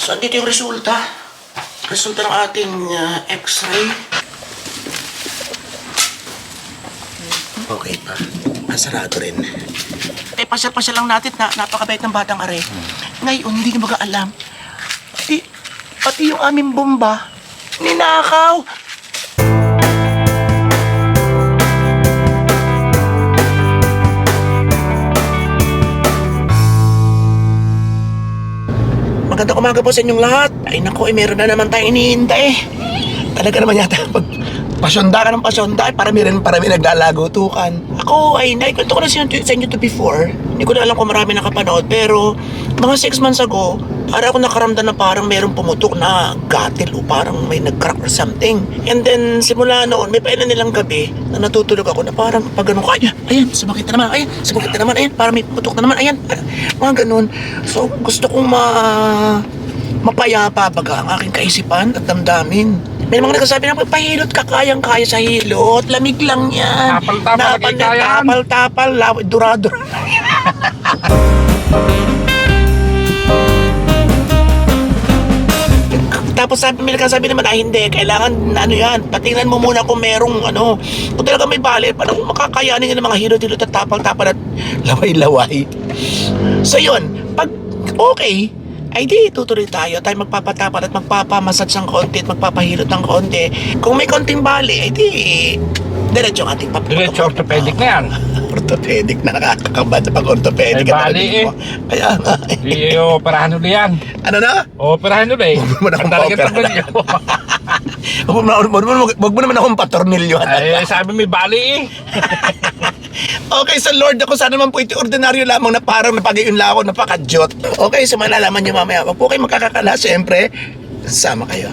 So, andito yung resulta. Resulta ng ating ah, x-ray. Okay pa. Masarado rin. Eh, pasyal-pasyal lang natin na napakabait ng batang are. Ngayon, hindi na baga alam. Pati, pati yung aming bomba, ninakaw. Magandang umaga po sa inyong lahat. Ay naku, eh, meron na naman tayong iniintay. Talaga naman yata pag pasyonda ka ng pasyonda, ay parami rin parami naglalagutukan. Ako ay naikwento ko na sa inyo, sa inyo to before. Hindi ko na alam kung marami nakapanood, pero mga 6 months ago, para ako nakaramdam na parang mayroong pumutok na gatil o parang may nag-crack or something. And then, simula noon, may pailan nilang gabi na natutulog ako na parang pag ganun ko, ayan, ayan, sumakit na naman, ayan, sumakit na naman, ayan, parang may pumutok na naman, ayan, mga ganun. So, gusto kong ma mapayapa baga ang aking kaisipan at damdamin. May mga nagsasabi na pahilot ka kayang-kaya sa hilot. Lamig lang yan. Tapal-tapal Napal-. Tapal-tapal, law- Tapos sabi, may nagsasabi naman, ay hindi, kailangan, ano yan, patingnan mo muna kung merong, ano, kung talaga may bali, parang makakayanin ng mga hilot-hilot at tapal-tapal at laway-laway. So yun, pag okay, ay di tutuloy tayo. Tayo magpapatapat at magpapamassage ng konti at magpapahilot ng konti. Kung may konting bali, ay di diretso ang ating paputok. Diretso orthopedic na yan. Orthopedic na nakakakabad sa pag-orthopedic. Ay, bali eh. Kaya nga. eh. Di operahan ulit yan. Ano na? Operahan ulit. Huwag mo na akong pa-operahan. Huwag mo, na- huwag huwag naman akong patornilyo. Ay, sabi may bali eh. Okay, sa Lord ako sana naman po ito ordinaryo lamang na parang ako, napakadyot. Okay, so malalaman nyo mamaya. Wag po kayo magkakakala, siyempre, sama kayo.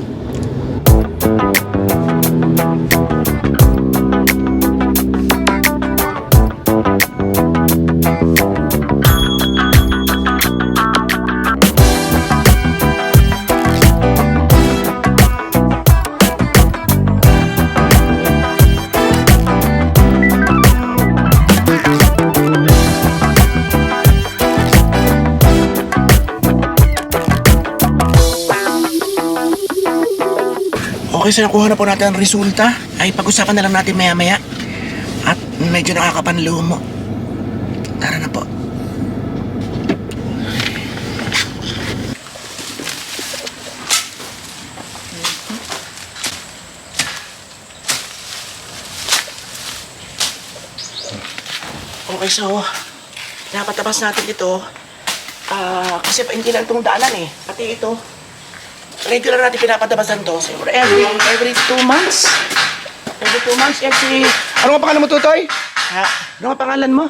Okay, so nakuha na po natin ang resulta. Ay pag-usapan na lang natin maya-maya. At medyo nakakapanlumo. Tara na po. Okay, so napatabas natin ito. Ah, kasi hindi lang itong daanan eh. Pati ito, regular natin pinapatabasan to. So, every, every two months. Every two months, every... Ano nga pangalan mo, Tutoy? Ha? Ano nga pangalan mo?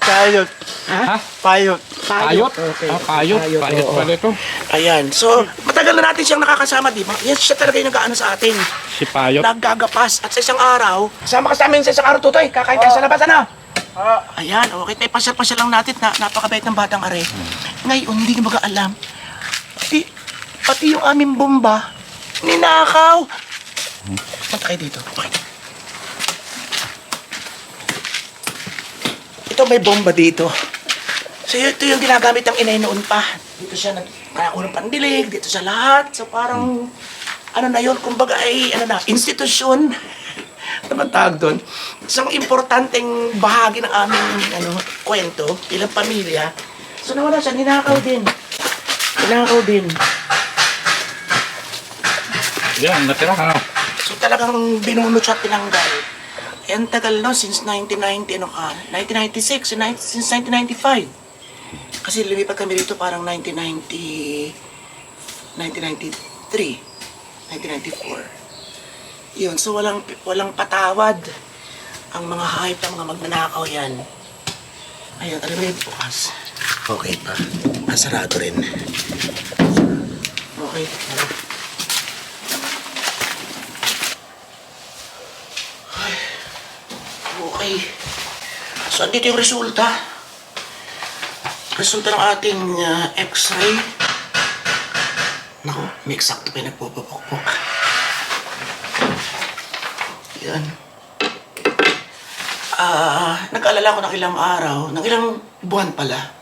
Payot. Ha? Payot. Payot. Okay. Ah, payot. Payot, Payot oo. pala ito. Ayan. So, matagal na natin siyang nakakasama, di ba? Yan siya talaga yung nag-ano sa atin. Si Payot. Naggagapas. At sa isang araw, kasama ka sa amin sa isang araw, Tutoy. Kakain tayo sa labas, ano? Ah, Ayan, okay. Tayo pasyal-pasyal lang natin na napakabait ng batang are. Ngayon, hindi na baga alam. Pati, yung aming bomba, ninakaw. Punta kayo dito. Okay. Ito may bomba dito. So ito yung ginagamit ng inay noon pa. Dito siya nagkakaroon ng pandilig, dito sa lahat. So parang, ano na yun, kumbaga ay, ano na, institusyon. ano bang tawag doon? Isang importanteng bahagi ng aming ano, kwento bilang pamilya. So nawala siya, ninakaw din. Ninakaw din. Yan, natira ka na. So talagang binunot siya tinanggal. Eh, ang tagal no, since 1990, ano ka? 1996, so nine- since 1995. Kasi lumipat kami dito parang 1990, 1993, 1994. Yun, so walang, walang patawad ang mga hype, ang mga magnanakaw yan. Ayun, alam mo yun, bukas. Okay pa. Masarado rin. Okay. So, andito yung resulta. Resulta ng ating ah, x-ray. Naku, may eksakto yung nagpupupukpuk. Yan. Ah, nag-alala ko ng ilang araw, ng ilang buwan pala.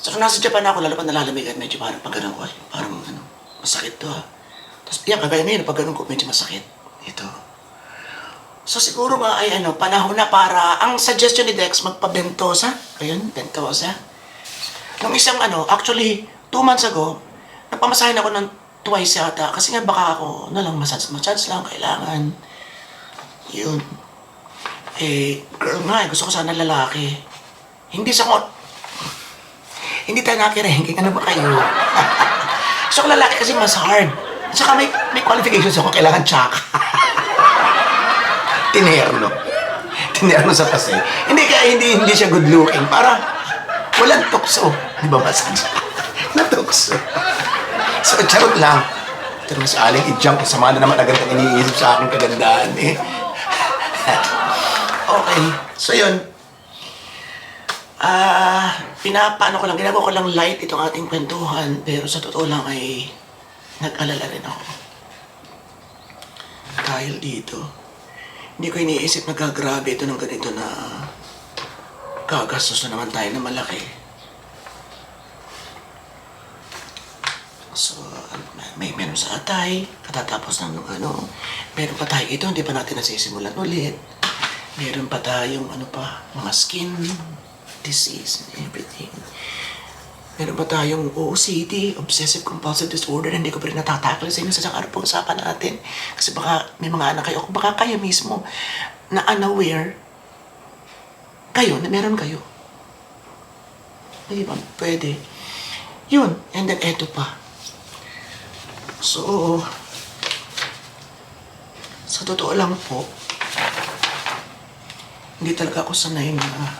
So, nung nasa Japan ako, lalo pa nalalamig at medyo parang pag ko, ay, parang ano, masakit to ah. Tapos, yan, kagaya ngayon, pag ganun ko, medyo masakit. Ito. So, siguro nga ay ano, panahon na para, ang suggestion ni Dex, magpa-bentosa. Ayun, bentosa. Nung isang ano, actually, two months ago, nagpamasahin ako ng twice yata. Kasi nga baka ako, na lang, massage, massage lang, kailangan. Yun. Eh, girl nga, eh, gusto ko sana lalaki. Hindi sa ko, hindi tayo nakirenking. Ano ba kayo? so, kung lalaki kasi mas hard. At saka may, may qualifications ako. Kailangan tsaka. Tinerno. Tinerno sa pase. Hindi kaya hindi, hindi siya good looking. Para walang tukso. Di ba massage? Natukso. so, charot lang. Pero mas aling i-jump. Sama na naman agad ang iniisip sa aking kagandaan eh. okay. So, yun. Ah, pinapaano ko lang, ginagawa ko lang light itong ating kwentuhan, pero sa totoo lang ay nag-alala rin ako. Dahil dito, hindi ko iniisip na gagrabe ito ng ganito na gagastos na naman tayo na malaki. So, may meron sa atay, katatapos ng ano, meron pa tayo ito, hindi pa natin nasisimulan ulit. Meron pa tayong ano pa, mga skin disease and everything. Meron pa tayong OCD, Obsessive Compulsive Disorder, hindi ko pa rin natatakal sa inyo sa siyang po usapan natin. Kasi baka may mga anak kayo, o baka kayo mismo na unaware kayo, na meron kayo. Hindi ba? Pwede. Yun. And then, eto pa. So, sa totoo lang po, hindi talaga ako sanay na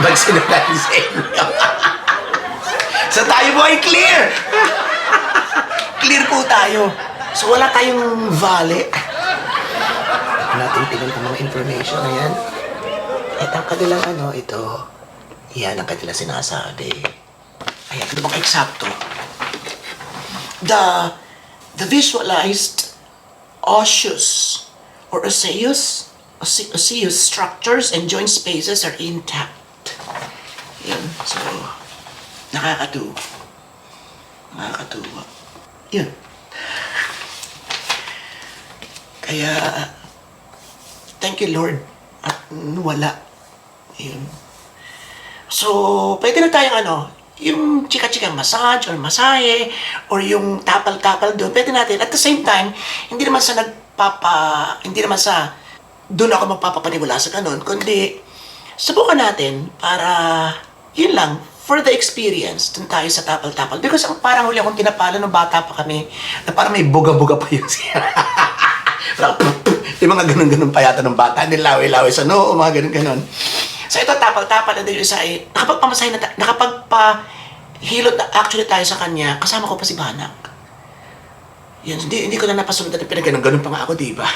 magsinungaling. magsinungaling sa inyo. so tayo po ay clear! clear po tayo. So wala tayong vale. Natin tingnan ang mga information na yan. At ang kanilang ano, ito, yan ang kanilang sinasabi. Ayan, ito bang eksakto? The, the visualized osseous or osseous, osse- osseous structures and joint spaces are intact. Yan, so, nakakatuwa. Nakakatuwa. Yun. Kaya, thank you Lord at wala. Yun. So, pwede na tayong ano, yung chika-chika massage or masahe or yung tapal-tapal doon, pwede natin. At the same time, hindi naman sa nagpapa, hindi naman sa doon ako magpapapaniwala sa ganun, kundi subukan natin para, yun lang, for the experience, dun tayo sa tapal-tapal. Because ang parang huli akong tinapala nung bata pa kami, na parang may buga-buga pa yun siya. Parang, yung mga ganun-ganun pa yata ng bata, nilawi-lawi sa noo, mga ganun-ganun. So ito, tapal-tapal na din yung isa eh. Nakapagpamasahe na, nakapagpahilot na actually tayo sa kanya, kasama ko pa si Banak. Yan, hindi, hindi ko na napasunod na pinag-ganun-ganun pa nga ako, di ba?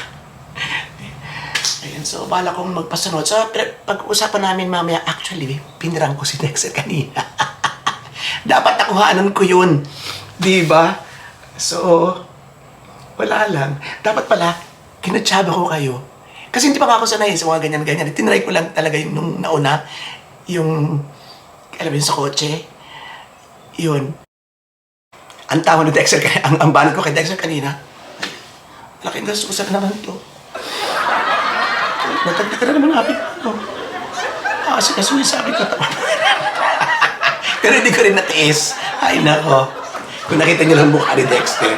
Ayan, so bala kong magpasunod. So, pero pag-usapan namin mamaya, actually, pinirang ko si Dexter kanina. Dapat nakuhaanan ko yun. Di ba? So, wala lang. Dapat pala, kinatsaba ko kayo. Kasi hindi pa ako sanay sa mga ganyan-ganyan. Tinry ko lang talaga yung nung nauna, yung, alam yun, sa kotse. Yun. Ang tawag ni Dexter, ang, ang banat ko kay Dexter kanina, laking gastusan naman to. Natagda ka na naman namin. Oh. Ah, kasi kasi sabi ko. Pero hindi ko rin natiis. Ay, nako. Kung nakita niyo lang mukha ni Dexter,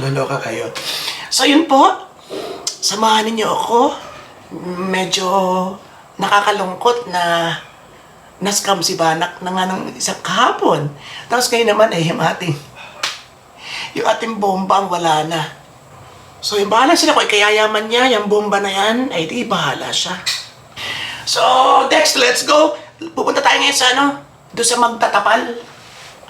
naloka kayo. So, yun po. Samahan ninyo ako. Medyo nakakalungkot na na-scam si Banak na nga ng isang kahapon. Tapos ngayon naman, eh, yung ating, yung ating bomba ang wala na. So, yung bahala sila kung ikayayaman niya, yung bomba na yan, ay di bahala siya. So, Dex, let's go. Pupunta tayo ngayon sa ano, doon sa magtatapal.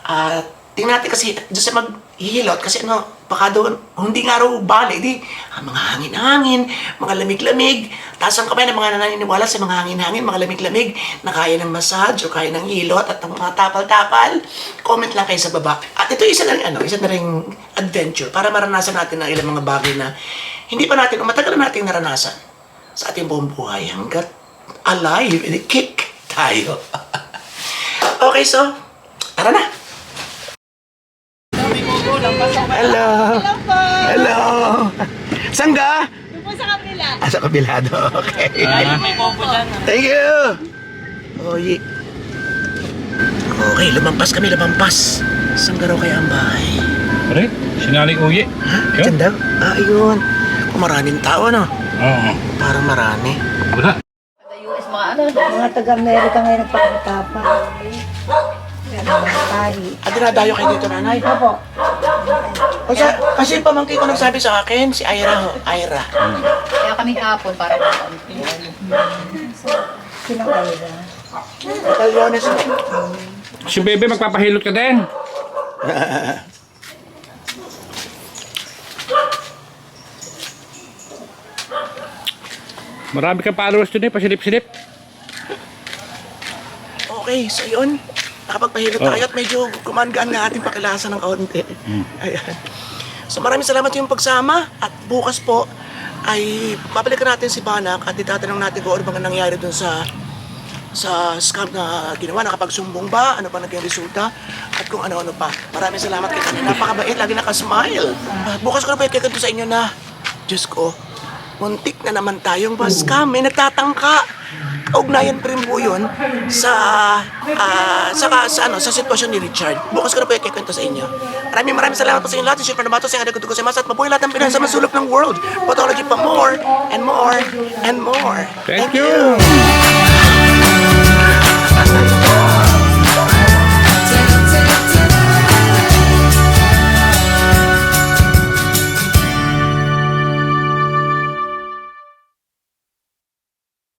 At tingnan natin kasi doon sa maghihilot kasi ano, baka doon, hindi nga raw bali, di, ah, mga hangin-hangin, mga lamig-lamig. Taas ang kamay ng mga naniniwala sa mga hangin-hangin, mga lamig-lamig, na kaya ng massage o kaya ng hilot at ng mga tapal-tapal. Comment lang kayo sa baba. At ito isa lang, ano, isa na rin adventure para maranasan natin ang ilang mga bagay na hindi pa natin, o matagal na natin naranasan sa ating buong buhay hanggat alive and kick tayo. okay, so, tara na. Hello. Hello. Saan ka? Doon po sa kabila. Ah, sa kabilado. Okay. May popo dyan. Thank you. Oye. Okay, lumampas kami, lumampas. Saan ka raw kaya ang bahay? Pare, sinaling uyi. Yun? Diyan daw? Ah, ayun. Kung maraming tao, no? Oo. Parang marami. Wala. Mga ano. Mga taga-Amerika ngayon nagpapakita pa. Pari. Ah, dinadayo kayo dito, nanay? Opo. Kasi, kasi pamangkin ko nagsabi sa akin, si Ira ho. Ira. Kaya kami hapon para Sino kayo na? Italyones mo. Si Bebe, magpapahilot ka din. Marami kang followers doon eh, pasilip-silip. Okay, so yun. Nakapagpahilot Oh. tayo at medyo gumagaan nga ating pakilasan ng kaunti. Ayan. So maraming salamat yung pagsama at bukas po ay babalikan natin si Banak at itatanong natin kung ano bang nangyari dun sa sa scam na ginawa, nakapagsumbong ba, ano pa naging resulta, at kung ano-ano pa. Maraming salamat kay kanina. Napakabait, lagi nakasmile. Ah, bukas ko na po ikikanto sa inyo na, Diyos ko, muntik na naman tayong ba-scam. May nagtatangka. Ugnayan pa rin po yun sa, ah, sa, sa, ano, sa sitwasyon ni Richard. Bukas ko na po ikikwento sa inyo. Maraming maraming salamat po sa inyo lahat. Siyempre na ba ito sa inyo ko sa mas at mabuhay lahat ng Pinas sa masulok ng world. Pathology pa more and more and more. Thank you.